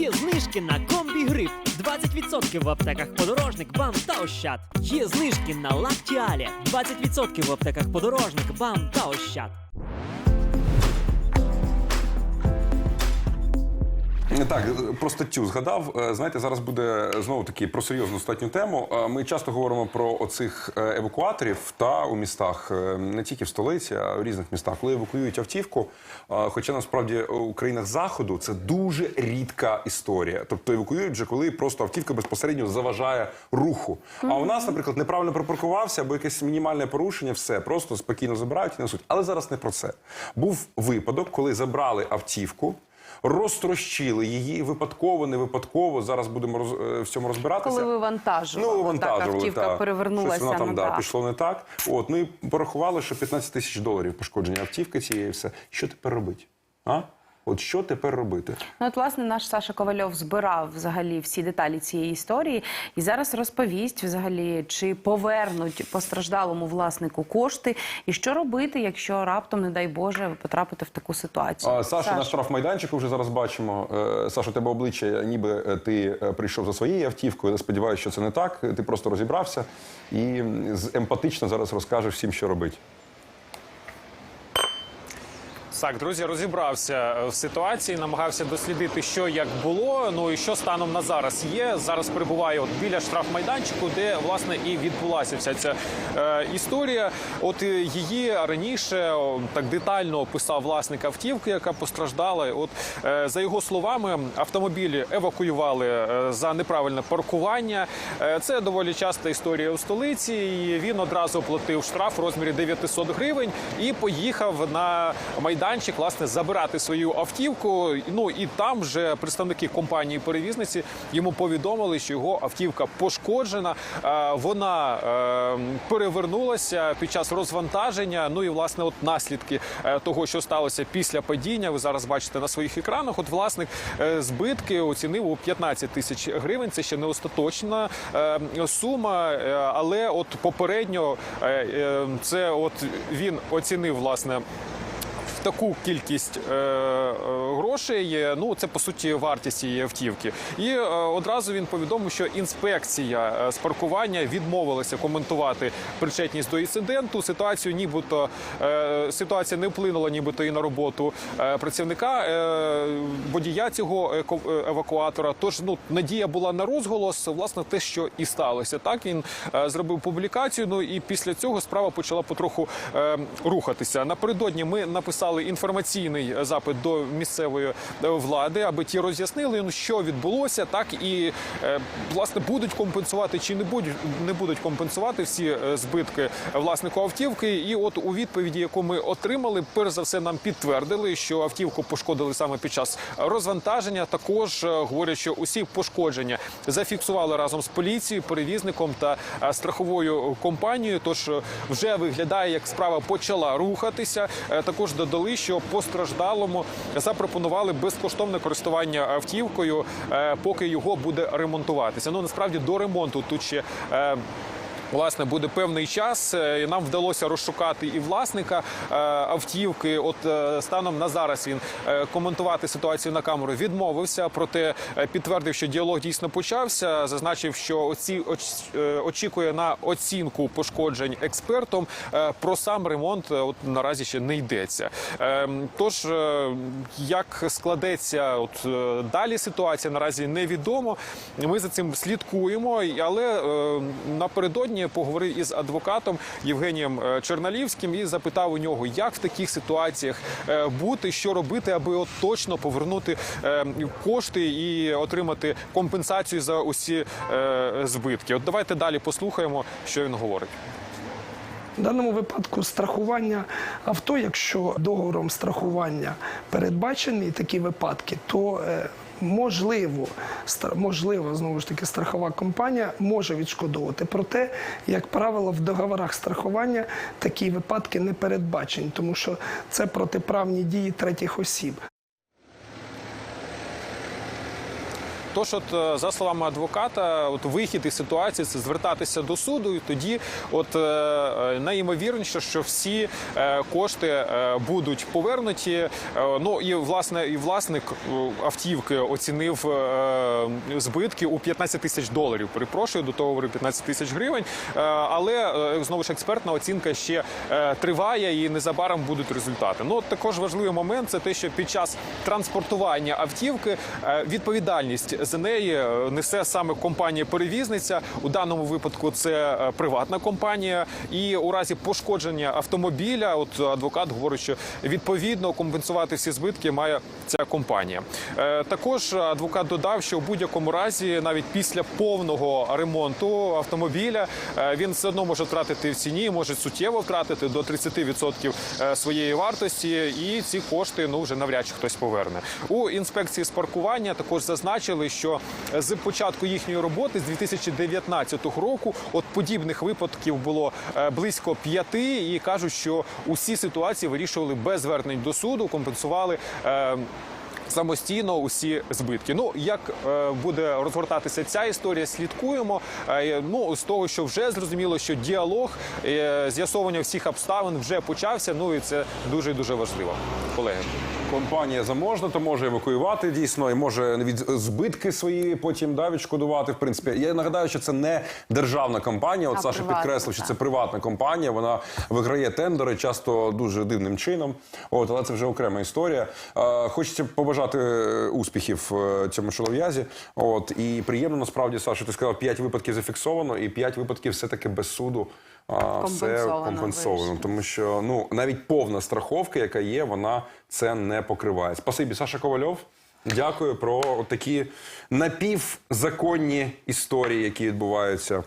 Є знижки на комбі гриф, 20% в аптеках подорожник, бам та ощад. Є знижки на лактіалі, 20% в аптеках подорожник, бам та ощад. Так, про статтю згадав. Е, Знаєте, зараз буде знову таки про серйозну статню тему. Е, Ми часто говоримо про оцих е, евакуаторів та у містах, не тільки в столиці, а в різних містах, коли евакуюють автівку. Хоча насправді у країнах заходу це дуже рідка історія. Тобто евакуюють вже коли просто автівка безпосередньо заважає руху. А у нас, наприклад, неправильно припаркувався або якесь мінімальне порушення, все просто спокійно забирають і несуть. Але зараз не про це. Був випадок, коли забрали автівку. Розтрощили її випадково, не випадково. Зараз будемо роз, е, в цьому розбиратися. Коли вивантажували, Ну, вантажували, так, автівка та. перевернулася. Щось вона там ну, да, пішло не так. От, ну і порахували, що 15 тисяч доларів пошкодження автівки цієї все. Що тепер робити? А? От що тепер робити? Ну, от, власне, наш Саша Ковальов збирав взагалі всі деталі цієї історії і зараз розповість взагалі, чи повернуть постраждалому власнику кошти, і що робити, якщо раптом, не дай Боже, ви потрапите в таку ситуацію. А, Саша, на штрафмайданчику вже зараз бачимо. Е, Саша, у тебе обличчя, ніби е, ти е, прийшов за своєю автівкою. Я сподіваюся, що це не так. Ти просто розібрався і емпатично зараз розкажеш всім, що робити. Так, друзі, розібрався е, в ситуації, намагався дослідити, що як було. Ну і що станом на зараз є. Зараз перебуваю от біля штрафмайданчику, де власне і відбулася вся ця е, історія. От е, її раніше так детально описав власник автівки, яка постраждала. От е, за його словами, автомобілі евакуювали е, за неправильне паркування. Е, це доволі часта історія у столиці. І він одразу оплатив штраф в розмірі 900 гривень і поїхав на майданчик власне забирати свою автівку. Ну і там вже представники компанії перевізниці йому повідомили, що його автівка пошкоджена. Е, Вона е, перевернулася під час розвантаження. Ну і власне, от наслідки е, того, що сталося після падіння. Ви зараз бачите на своїх екранах. От власник збитки оцінив у 15 тисяч гривень. Це ще не остаточна сума, але от попередньо це от він оцінив власне таку кількість е, е, грошей. Ну це по суті вартість цієї автівки. І е, одразу він повідомив, що інспекція з паркування відмовилася коментувати причетність до інциденту. Ситуацію, нібито ситуація не вплинула, нібито і на роботу працівника водія цього евакуатора. Тож ну надія була на розголос. Власне, те, що і сталося. Так він зробив публікацію. Ну і після цього справа почала потроху рухатися. Напередодні ми написали інформаційний запит до місцевої е, влади, аби ті роз'яснили, ну що відбулося, так і е, власне будуть компенсувати чи не будуть не будуть компенсувати всі е, збитки власнику автівки. І от у відповіді, яку ми отримали, перш за все нам підтвердили, що автівку пошкодили саме під час розвантаження. Також говорять, що усі пошкодження зафіксували разом з поліцією, перевізником та страховою компанією. Тож вже виглядає, як справа почала рухатися. Також додали, що постраждалому запропонували безкоштовне користування автівкою, е, поки його буде ремонтуватися. Ну насправді до ремонту тут ще. Власне, буде певний час. Е, і Нам вдалося розшукати і власника е, автівки. От е, станом на зараз він коментувати ситуацію на камеру відмовився, проте підтвердив, що діалог дійсно почався. Зазначив, що оці оч- очікує на оцінку пошкоджень експертом. Про сам ремонт от наразі ще не йдеться. Е, Тож як складеться от далі ситуація, наразі невідомо. Ми за цим слідкуємо, але е, напередодні поговорив із адвокатом Євгенієм е, Черналівським і запитав у нього, як в таких ситуаціях е, бути, що робити, аби от точно повернути е, кошти і отримати компенсацію за усі збитки. От давайте далі послухаємо, що він говорить. В даному випадку страхування авто, якщо договором страхування передбачені такі випадки, то можливо, можливо, знову ж таки, страхова компанія може відшкодовувати. Проте, як правило, в договорах страхування такі випадки не передбачені, тому що це протиправні дії третіх осіб. Тож, от е, за словами адвоката, от вихід із ситуації це звертатися до суду, і тоді, от е, е, найімовірніше, що всі кошти будуть повернуті. Ну і власне і власник автівки оцінив збитки у 15 тисяч доларів. Перепрошую, до того говорив 15 тисяч гривень. Але знову ж експертна оцінка ще триває і незабаром будуть результати. Ну от також важливий момент це те, що під час транспортування автівки відповідальність за неї е, несе саме компанія-перевізниця. У даному випадку це е, приватна компанія. І у разі пошкодження автомобіля, от адвокат говорить, що відповідно компенсувати всі збитки має ця компанія. Е, Також адвокат додав, що у будь-якому разі, навіть після повного ремонту автомобіля, він все одно може втратити в ціні, може суттєво втратити до 30% е, своєї вартості, і ці кошти ну вже навряд чи хтось поверне. У інспекції з паркування також зазначили, що з початку їхньої роботи з 2019 року от подібних випадків було е, близько п'яти, і кажуть, що усі ситуації вирішували без звернень до суду, компенсували. е, Самостійно усі збитки. Ну як е, буде розгортатися ця історія, слідкуємо. Е, ну з того, що вже зрозуміло, що діалог е, з'ясовування всіх обставин вже почався. Ну і це дуже дуже важливо, колеги. Компанія заможна, то може евакуювати дійсно і може від збитки свої потім да, відшкодувати. В принципі, я нагадаю, що це не державна компанія. От А, Саша приватна, підкреслив, що це приватна компанія. Вона виграє тендери, часто дуже дивним чином. От, але це вже окрема історія. Е, хочеться побажати е, успіхів е, цьому чолов'язі. От і приємно насправді, Саша, ти сказав, 5 випадків зафіксовано, і 5 випадків все таки без суду. А, все Компенсовано компенсовано. вирішено. Тому що ну навіть повна страховка, яка є, вона це не покриває. Спасибі, Саша Ковальов. Дякую про такі напівзаконні історії, які відбуваються